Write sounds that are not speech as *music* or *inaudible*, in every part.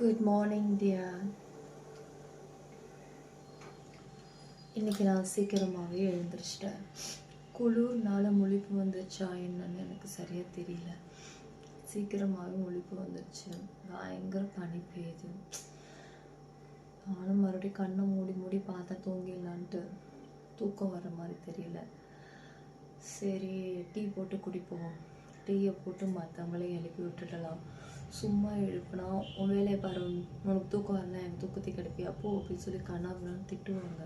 Good morning dear இன்னைக்கு நான் சீக்கிரமாகவே எழுந்திரிச்சிட்டேன். குளிர்னால முழிப்பு வந்துருச்சா என்னன்னு எனக்கு சரியாக தெரியல. சீக்கிரமாகவே முழிப்பு வந்துருச்சு. பயங்கர பனி பெய்யுது. நானும் மறுபடியும் கண்ணை மூடி மூடி பார்த்தா தூங்கிடலான்ட்டு தூக்கம் வர மாதிரி தெரியல. சரி டீ போட்டு குடிப்போம். டீயை போட்டு மற்றவங்களையும் எழுப்பி விட்டுடலாம். சும்மா எழுப்புனா உன் வேலையை பாரு உனக்கு தூக்கம் வரல எனக்கு தூக்கத்தை கிடைப்பியா? போ அப்படின்னு சொல்லி கண்ணாபுரான்னு திட்டுவாங்க.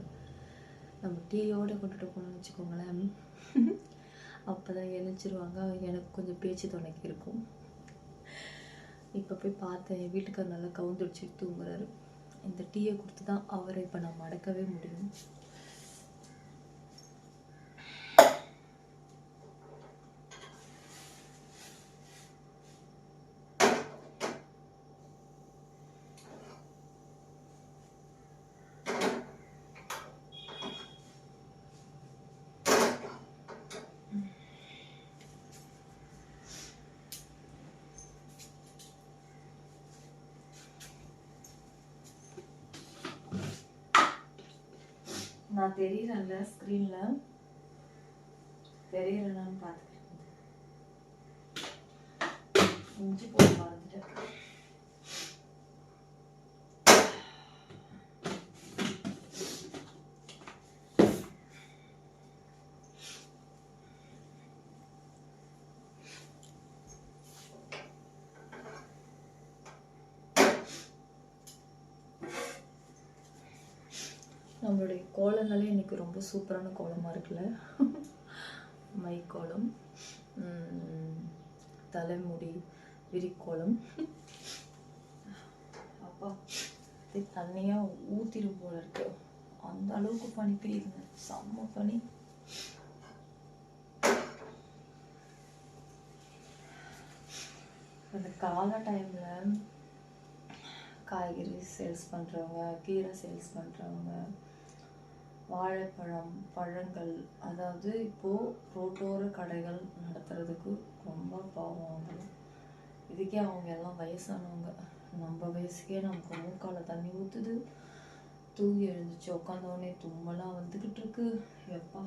நம்ம டீயோடு கொண்டுட்டு போனோம்னு வச்சுக்கோங்களேன். அப்போ தான் எழுச்சிருவாங்க எனக்கு கொஞ்சம் பேச்சு துணைக்கு இருக்கும். இப்போ போய் பார்த்தேன். என் வீட்டுக்கார் நல்லா கவுந்துடிச்சு தூங்குறாரு. இந்த டீயை கொடுத்து தான் அவரை இப்போ நான் மடக்கவே முடியும். நான் தெரியறேன்ல ஸ்க்ரீனில் தெரியறேன்னு பார்த்துக்கிறேன் இஞ்சி போட்டு பார்த்துட்டேன் நம்மளுடைய கோலங்களே இன்னைக்கு ரொம்ப சூப்பரான கோலமாக இருக்குல்ல? மை கோலம் தலைமுடி விரிக்கோலம். அப்பா இது தண்ணியாக ஊற்றிடும் போல இருக்கு. அந்த அளவுக்கு பனி பெய்யுதுங்க. செம்ம பனி. இந்த கால டைமில் காய்கறி சேல்ஸ் பண்ணுறவங்க கீரை சேல்ஸ் பண்ணுறவங்க வாழைப்பழம் பழங்கள் அதாவது இப்போது ரோட்டோர கடைகள் நடத்துறதுக்கு ரொம்ப பாவம் அவங்களும் இதுக்கே அவங்க எல்லாம் வயசானவங்க. நம்ம வயசுக்கே நமக்கு மூக்கால் தண்ணி ஊற்றுது தூங்கி எழுந்துச்சு உட்காந்தவொடனே தும்மலாம் வந்துக்கிட்டு இருக்கு. எப்பா?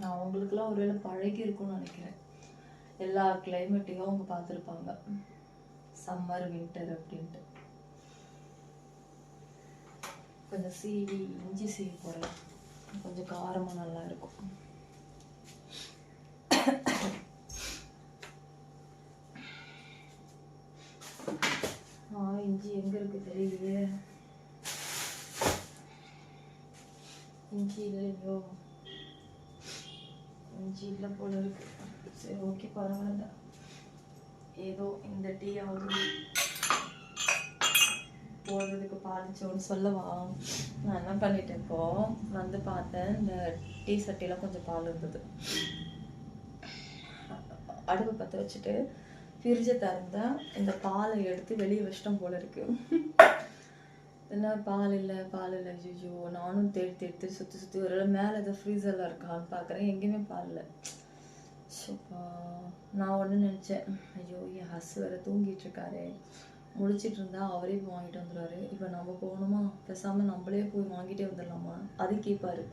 நான் அவங்களுக்குலாம் ஒருவேளை பழகி இருக்கும்னு நினைக்கிறேன். எல்லா கிளைமேட்டையும் அவங்க பார்த்துருப்பாங்க. சம்மர் வின்டர் அப்படின்ட்டு. கொஞ்சம் சீவி இஞ்சி சீவி போடலாம். கொஞ்சம் காரமாக நல்லா இருக்கும். ஆ இஞ்சி எங்கே இருக்கு தெரியலையே இஞ்சி இல்லையோ இஞ்சி இல்லை போல இருக்கு. சரி ஓகே பரவாயில்ல. ஏதோ இந்த டீ ஆகுது போடுறதுக்கு பாதிச்சோன்னு சொல்லவா? நான் என்ன பண்ணிட்டேன் இப்போ? வந்து பார்த்தேன் இந்த டீ சட்டியில் கொஞ்சம் பால் இருந்தது. அடுப்பு பற்ற வச்சுட்டு ஃப்ரிட்ஜை திறந்தா இந்த பாலை எடுத்து வெளியே வச்சிட்டோம் போல இருக்கு. என்ன பால் இல்லை பால் இல்லை ஐயோ நானும் தேடி தேடி தேடி சுற்றி சுற்றி ஒரு மேலே ஏதோ ஃப்ரீசரில் இருக்கான்னு பார்க்குறேன் எங்கேயுமே பால் இல்லை. சோப்பா நான் ஒன்று நினச்சேன். ஐயோ என் ஹஸ் வேறு தூங்கிட்டு இருக்காரு. முடிச்சிட்டு இருந்தா அவரே போய் வாங்கிட்டு வந்துடுவாரு இப்போ நம்ம போகணுமா? பேசாமல் நம்மளே போய் வாங்கிட்டே வந்துடலாமா அது கேட்பாரு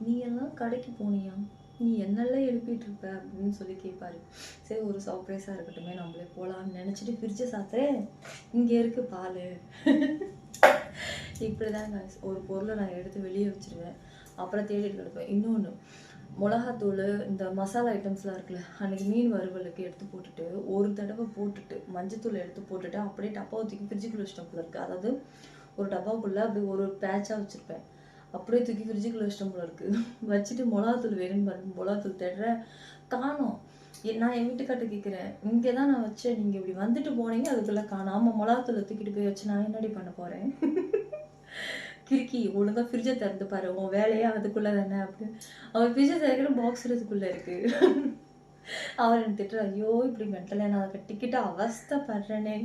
நீ எல்லாம் கடைக்கு போனியா? நீ என்னெல்லாம் எழுப்பிட்டு இருப்ப அப்படின்னு சொல்லி கேட்பாரு சரி ஒரு சர்ப்ரைஸாக இருக்கட்டுமே நம்மளே போகலான்னு நினச்சிட்டு ஃப்ரிட்ஜை சாத்துறேன் இங்கே இருக்கு பால். *laughs* இப்படி தான் ஒரு பொருளை நான் எடுத்து வெளியே வச்சிருவேன். அப்புறம் தேடிட்டு கிடப்பேன். இன்னொன்று மிளகாத்தூள் இந்த மசாலா ஐட்டம்ஸ்லாம் இருக்குல்ல அன்னைக்கு மீன் வறுவலுக்கு எடுத்து போட்டுட்டு ஒரு தடவை போட்டுட்டு மஞ்சத்தூள் எடுத்து போட்டுட்டு அப்படியே டப்பாவை தூக்கி ஃப்ரிட்ஜுக்குள்ளே வச்சிட்டோம் இருக்குது அதாவது ஒரு டப்பாவுக்குள்ள அப்படி ஒரு ஒரு பேட்சாக வச்சுருப்பேன். அப்படியே தூக்கி ஃப்ரிட்ஜுக்குள்ள வச்சிட்டோம் போல இருக்குது வச்சுட்டு மிளகாத்தூள் வேணும்னு பாருங்க மிளகாத்தூள் தேடுறேன் காணோம். நான் என் வீட்டுக்காட்ட கேட்குறேன் இங்கே தான் நான் வச்சேன் நீங்கள் இப்படி வந்துட்டு போனீங்க அதுக்குள்ளே காணும். ஆமாம் மிளகாத்தூளை தூக்கிட்டு போய் வச்சு நான் என்னடி பண்ண போகிறேன் கிறுக்கி ஒழுங்கா ஃப்ரிட்ஜை திறந்து பாரு உன் வேலையே அதுக்குள்ள தானே அப்படின்னு அவன் ஃப்ரிட்ஜை திறக்கிற பாக்ஸ் இதுக்குள்ள இருக்கு. அவர் எனக்கு திட்டுற ஐயோ இப்படி மென்டலாக நான் அதை கட்டிக்கிட்டு அவஸ்தைப்படுறேனே.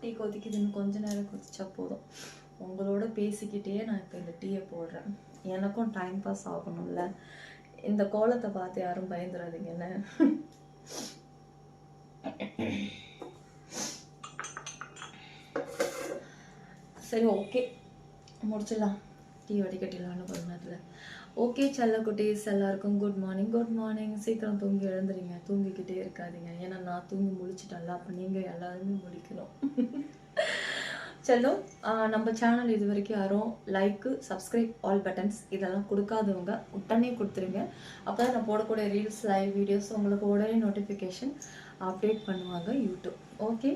டீ கொதிக்குதுன்னு கொஞ்ச நேரம் கொதிச்சா போதும். உங்களோட பேசிக்கிட்டே நான் இப்போ இந்த டீயை போடுறேன். எனக்கும் டைம் பாஸ் ஆகணும்ல. இந்த கோலத்தை பார்த்து யாரும் பயந்துடாதீங்க சரி ஓகே முடிச்சிடலாம். டீ வடிகட்டிடலான்னு ஒரு நேரத்தில் ஓகே செல்லக்குட்டீஸ் எல்லாருக்கும் குட் மார்னிங் குட் மார்னிங் சீக்கிரம் தூங்கி எழுந்துறீங்க தூங்கிக்கிட்டே இருக்காதீங்க. ஏன்னா நான் தூங்கி முடிச்சிட்டேன்ல அப்போ நீங்கள் எல்லாருமே முடிக்கணும் *laughs* செல்லும் நம்ம சேனல் இது வரைக்கும் யாரும் லைக்கு சப்ஸ்கிரைப் ஆல் பட்டன்ஸ் இதெல்லாம் கொடுக்காதவங்க உடனே கொடுத்துருங்க. அப்போ தான் நான் போடக்கூடிய ரீல்ஸ் லைவ் வீடியோஸ் உங்களுக்கு உடனே நோட்டிஃபிகேஷன் அப்டேட் பண்ணுவாங்க யூடியூப் ஓகே